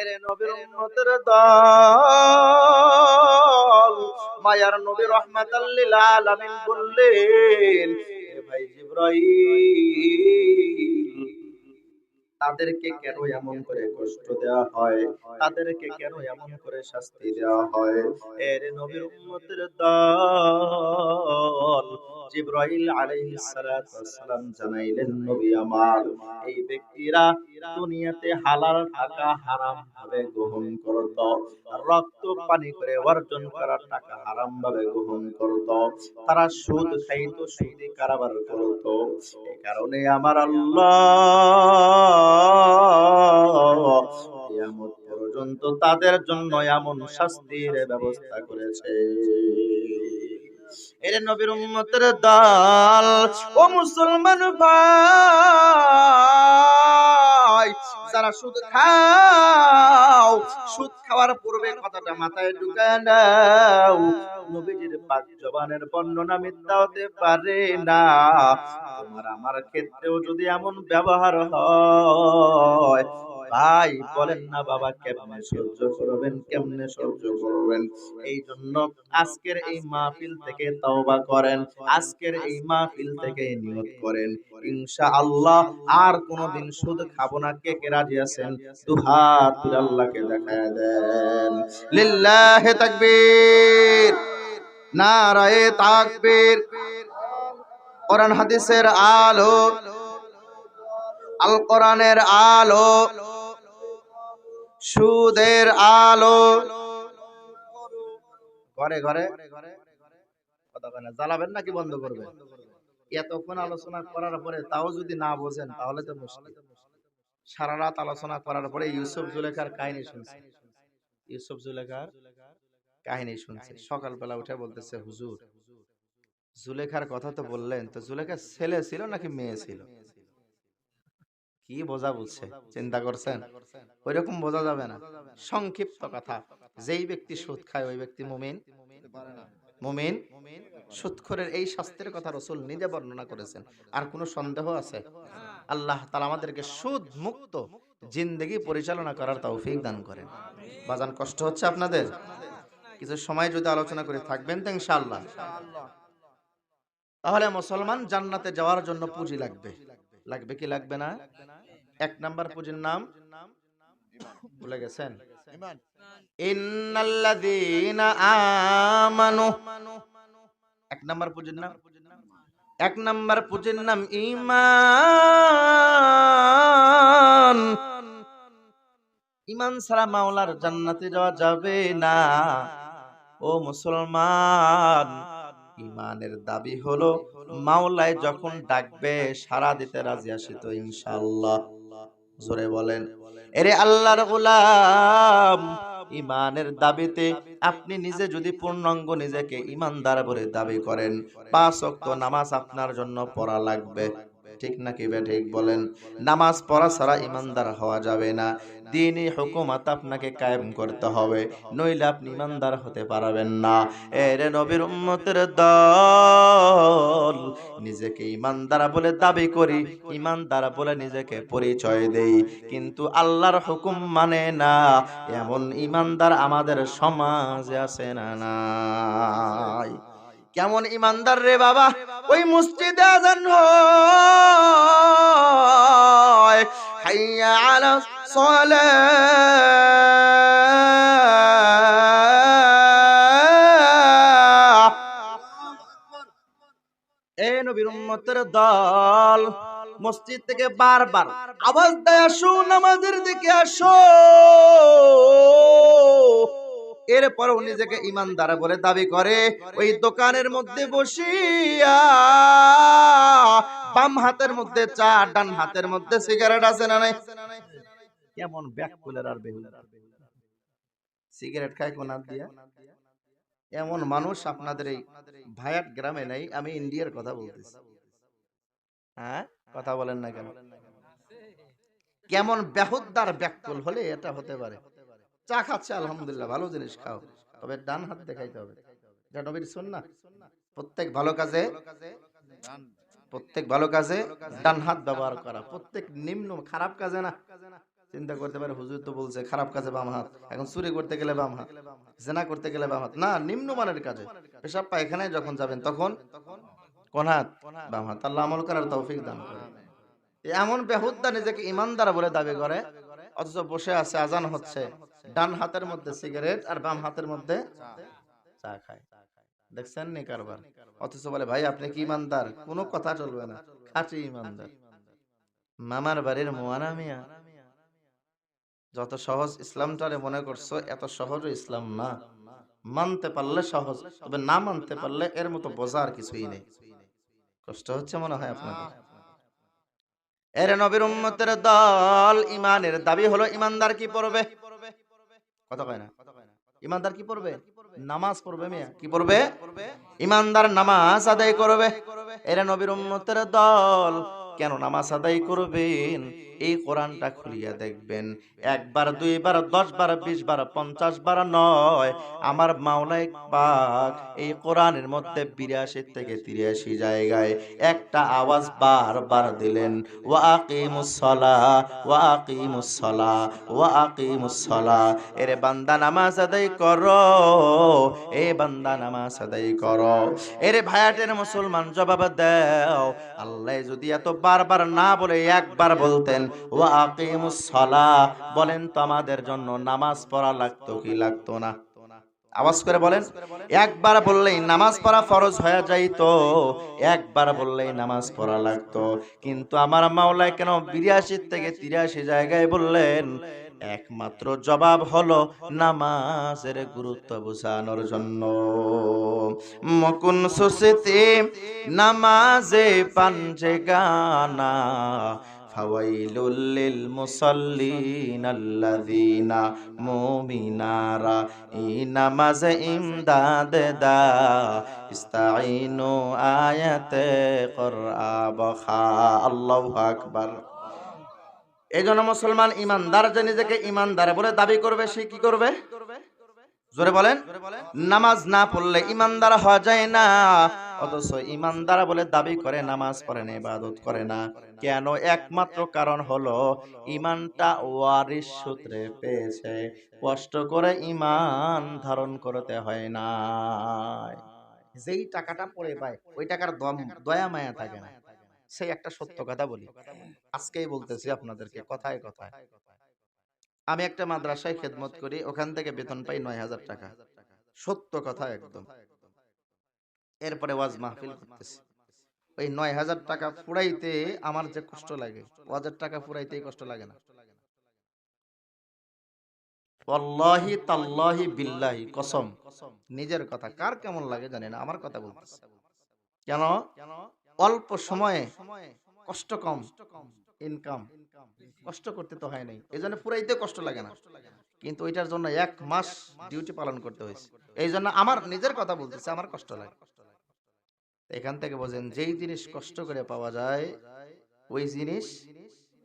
এরে নবীর উম্মতের দল। মায়ার নবী রহমাতাল লিল আলামিন বললেন ভাই জিবরাইল তাদেরকে কেন এমন করে কষ্ট দেওয়া হয়? তাদেরকে কেন এমন করে শাস্তি দেওয়া হয়? এর নবীর উম্মতের দল আলাইহিস সালাতু ওয়াসসালাম জানাইলেন, নবী আমার, এই ব্যক্তিরা দুনিয়াতে হালাল টাকা হারাম ভাবে গ্রহণ করত। রক্ত পানি করে অর্জন করা টাকা হারাম ভাবে গ্রহণ করত। তারা সুদ খাইত, সুদে কারবার করত। এই কারণে আমার আল্লাহ পর্যন্ত তাদের জন্য এমন শাস্তির ব্যবস্থা করেছে। এর নবীর উম্মতের দল, ও মুসলমান ভাই, যারা সুদ খাও, সুদ খাওয়ার পূর্বে কথাটা মাথায় ঢুকায় নাও। নবীজির পাক জবানের বর্ণনা মিথ্যা হতে পারে না। তোমার আমার ক্ষেত্রেও যদি এমন ব্যবহার হয় ভাই বলেন না বাবা কেমনে সহ্য করবেন কেমনে সহ্য করবেন? এই জন্য আজকের এই মাহফিল থেকে তওবা করেন। আজকের এই মাহফিল থেকে নিয়ত করেন। ইনশাআল্লাহ আর কোনদিন সুদ খাব না। কে কে রাজি আছেন দুহাত তুলে আল্লাহকে দেখায় দেন। লিল্লাহি তাকবীর। নারায়ে তাকবীর। কোরআন হাদিসের আলো। আল কোরআনের আলো। সুদের আলো। ঘরে ঘরে জ্বালাবেন নাকি বন্ধ করবেন এতক্ষণ আলোচনা করার পরে তাও যদি না বোঝেন, তাহলে তো মুশকিল। সারা রাত আলোচনা করার পরে ইউসুফ জুলেখার কাহিনী শুনছি। ইউসুফ জুলেখার কাহিনী শুনছি। সকালবেলা উঠে বলতেছে, হুজুর, জুলেখার কথা তো বললেন, তো জুলেখার ছেলে ছিল নাকি মেয়ে ছিল? কি বোঝা বুঝছে চিন্তা করছেন? ওই রকম বোঝা যাবে না। সংক্ষিপ্ত কথা। যেই ব্যক্তি সুদ খায় ওই ব্যক্তি মুমিন। মুমিন। সুদখোরের এই শাস্তির কথা রসুল নিজে বর্ণনা করেছেন। আর কোনো সন্দেহ আছে? আল্লাহ তালা আমাদেরকে সুদ মুক্ত জিন্দগি পরিচালনা করার তৌফিক দান করেন। বাজান কষ্ট হচ্ছে আপনাদের? কিছু সময় যদি আলোচনা করে থাকবেন তো ইনশাআল্লাহ। তাহলে মুসলমান জান্নাতে যাওয়ার জন্য পুঁজি লাগবে। লাগবে কি লাগবে না। এক নাম্বার পুঁজির নাম? ভুলে গেছেন? ইন্নাল্লাযীনা আমানু। এক নাম্বার পুঁজির নাম? এক নাম্বার পুঁজির নাম ঈমান ঈমান ছাড়া মাওলার জান্নাতে যাওয়া যাবে না। ও মুসলমান ইমানের দাবি হলো মাওলায় যখন ডাকবে সারা দিতে রাজি আসি তো ইনশাআল্লাহ। জোরে বলেন, এরে আল্লাহর গোলাম ইমানের দাবিতে আপনি নিজে যদি পূর্ণাঙ্গ নিজেকে ইমানদার বলে দাবি করেন, পাঁচ অক্ত নামাজ আপনার জন্য পড়া লাগবে। ঠিক নাকি ঠিক বলেন? নামাজ পড়া ছাড়া ইমানদার হওয়া যাবে না। দিনই হুকুমাত আপনাকে কায়েম করতে হবে, নইলে আপনি ইমানদার হতে পারবেন না। এর নবীর উম্মতের দল, নিজেকে ইমানদার বলে দাবি করি, ইমানদার বলে নিজেকে পরিচয় দেই। কিন্তু আল্লাহর হুকুম মানে না, এমন ইমানদার আমাদের সমাজে আছে না নাই। কেমন ইমানদার রে বাবা? ওই মসজিদে আজান হয়। হাইয়া আলা সালাহ এ নবীর উম্মতের দল, মসজিদ থেকে বারবার আওয়াজ দেয় আসো, নামাজের দিকে আসো। এরপরও নিজেকে ইমানদার বলে দাবি করে ওই দোকানের মধ্যে বসিয়া বাম হাতের মধ্যে চা ডান হাতের মধ্যে সিগারেট আছে না নাই? কেমন ব্যাকুলের আর বেহুলের সিগারেট খায় কোন দিয়া? এমন মানুষ আপনাদের এই ভায়াট গ্রামে নাই আমি ইন্ডিয়ার কথা বলতেছি। হ্যাঁ? কথা বলেন না কেন? কেমন বেহুদ্দার ব্যাকুল হলে এটা হতে পারে। চা খাচ্ছে, আলহামদুলিল্লাহ, ভালো জিনিস খাও। তবে ডান হাত দেখাইতে হবে। এটা নবীর সুন্নাহ? প্রত্যেক ভালো কাজে, প্রত্যেক ভালো কাজে ডান হাত ব্যবহার করা। প্রত্যেক নিম্ন, খারাপ কাজে না। চিন্তা করতে পারে, হুজুর তো বলছে, খারাপ কাজে বাম হাত। এখন চুরি করতে গেলে বাম হাত, জেনা করতে গেলে বাম হাত। না, নিম্নমানের কাজে। পেশাব পায়খানায় যখন যাবেন, তখন কোন হাত? বাম হাত। আল্লাহ আমল করার তৌফিক দান করে এমন বেহুদ্দা নিজেকে ইমানদার বলে দাবি করে অথচ বসে আছে, আজান হচ্ছে। ডান হাতের মধ্যে সিগারেট আর বাম হাতের মধ্যে চা খায়। দেখছেন নি কারবার? অথচ বলে, ভাই, আপনি কি ইমানদার? কোনো কথা চলবে না। খাঁটি ইমানদার। মামার বাড়ির মোয়ানা মিয়া। যত সহজ ইসলামটারে মনে করছ, এত সহজ ইসলাম না। মানতে পারলে সহজ, তবে না মানতে পারলে এর মতো বোঝার কিছুই নেই। কষ্ট হচ্ছে মনে হয় আপনাদের। এর নবীর উম্মতের দল ইমানের দাবি হলো ইমানদার কি পড়বে? কথা কয় না। ইমানদার কি পড়বে? নামাজ পড়বে মিয়া। কি পড়বে? ইমানদার নামাজ আদায় করবে। এরা নবীর উম্মতের দল কেন নামাজ আদায় করবেন? এই কোরআনটা খুলিয়া দেখবেন। একবার, দুইবার দশ বার বিশ বার পঞ্চাশ বার নয়, আমার মাওলাই পাক এই কোরআনের মধ্যে বিরাশি থেকে তিরাশি জায়গায় একটা আওয়াজ বারবার দিলেন, ওয়া আকিমুসসলা ওয়া আকিমুসসলা ওয়া আকিমুসসলা এরে বান্দা, নামাজ আদায় করো। এ বান্দা, নামাজ আদায় করো। এরে ভায়াটের মুসলমান জবাব দাও, আল্লাহ যদি এত বারবার না বলে একবার বলতেন, ওয়া আকিমুসসলা বলেন তো আমাদের জন্য নামাজ পড়া লাগতো কি লাগতো না? আওয়াজ করে বলেন, একবার বললেই নামাজ পড়া ফরজ হয়ে যাইতো, একবার বললেই নামাজ পড়া লাগতো। কিন্তু আমার মাওলায় কেন বিরাশির থেকে তিরাশি জায়গায় বললেন একমাত্র জবাব হলো নামাজের গুরুত্ব বোঝানোর জন্য। মকুন সুসিতে নামাজে পাঞ্জে গানা, ফাওয়াইলুল লিল মুসাল্লিন আল্লাযিনা মুমিনারা এই নামাজে ইমদাদ দা ইস্তাইনু আয়াতে করআ বখা আল্লাহু আকবার। এই জন্য মুসলমান ইমানদার যে নিজেকে ইমানদার বলে দাবি করবে, সে কি করবে? জোরে বলেন। নামাজ না পড়লে ইমানদার হওয়া যায় না। অথচ ইমানদার বলে দাবি করে, নামাজ পড়ে না, ইবাদত করে না। কেন? একমাত্র কারণ হলো, ইমানটা ওয়ারিস সূত্রে পেয়েছে। কষ্ট করে ইমান ধারণ করতে হয় না যেই টাকাটা পড়ে পায়, ওই টাকার দম- দয়া মায়া থাকে না। সেই একটা সত্য কথা বলি। আজকেই বলতেছি আপনাদেরকে কথায় কথায়। আমি একটা মাদ্রাসায় খেদমত করি ওখান থেকে বেতন পাই নয় হাজার টাকা। সত্য কথা একদম। এরপরে ওয়াজ মাহফিল করতেছি। ওই নয় হাজার টাকা ফুরাইতে আমার যে কষ্ট লাগে ওয়াজের টাকা ফুরাইতেই কষ্ট লাগে না। ওয়াল্লাহি তাল্লাহি বিল্লাহি কসম। নিজের কথা। কার কেমন লাগে জানি না আমার কথা বলতেছি। কেন? অল্প সময়ে কষ্ট কম ইনকাম কষ্ট করতে তো হয় নাই। এই জন্য পুরাইতে কষ্ট লাগে না। কিন্তু ওইটার জন্য এক মাস ডিউটি পালন করতে হয়েছে। এই জন্য আমার নিজের কথা বলতেছে, আমার কষ্ট লাগে। এখান থেকে বোঝেন যেই জিনিস কষ্ট করে পাওয়া যায়, ওই জিনিস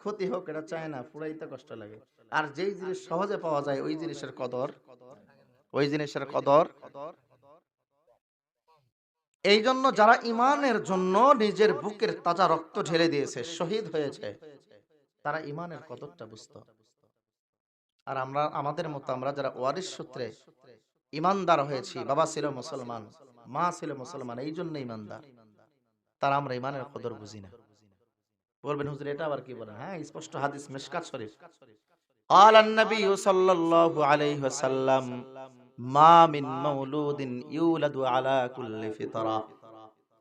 ক্ষতি হোক, এটা চায় না, পুরাইতে কষ্ট লাগে। আর যেই জিনিস সহজে পাওয়া যায়, ওই জিনিসের কদর, ওই জিনিসের কদর এই জন্য যারা ইমানের জন্য নিজের বুকের তাজা রক্ত ঢেলে দিয়েছে শহীদ হয়েছে তারা ইমানের কদরটা বুঝতো আর আমরা আমাদের মতো আমরা যারা ওয়ারিস সূত্রে ইমানদার হয়েছি বাবা ছিল মুসলমান মা ছিল মুসলমান এই জন্য ইমানদার তারা আমরা ইমানের কদর বুঝি না বলবেন হুজুর এটা আবার কি বলেন হ্যাঁ স্পষ্ট হাদিস মিশকাত শরীফ قال النبي صلى الله عليه وسلم মা মিন মাউলুদিন ইউলাদু আলা কুল্লি ফিতরা।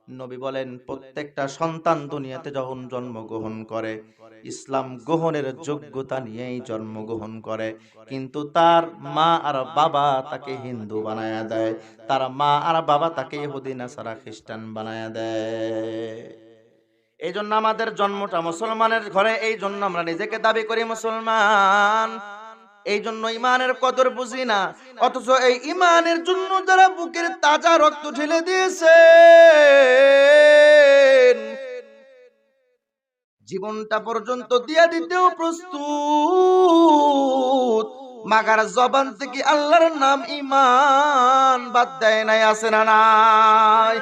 নবী বলেন, প্রত্যেকটা সন্তান দুনিয়াতে যখন জন্মগ্রহণ করে, ইসলাম গ্রহণের যোগ্যতা নিয়েই জন্মগ্রহণ করে। কিন্তু তার মা আর বাবা তাকে হিন্দু বানায়া দেয়, তার মা আর বাবা তাকে ইহুদি, নাসারা খ্রিস্টান বানায়া দেয়। এই জন্য আমাদের জন্মটা মুসলমানের ঘরে এই জন্য আমরা নিজেকে দাবি করি মুসলমান। এই জন্য ইমানের কদর বুঝি না। অথচ এই ইমানের জন্য যারা বুকের তাজা রক্ত ঢেলে দিয়েছে জীবনটা পর্যন্ত দিয়া দিতেও প্রস্তুত। মাগার জবান থেকে আল্লাহর নাম ইমান বাদ দেয় নাই, আছে না নাই?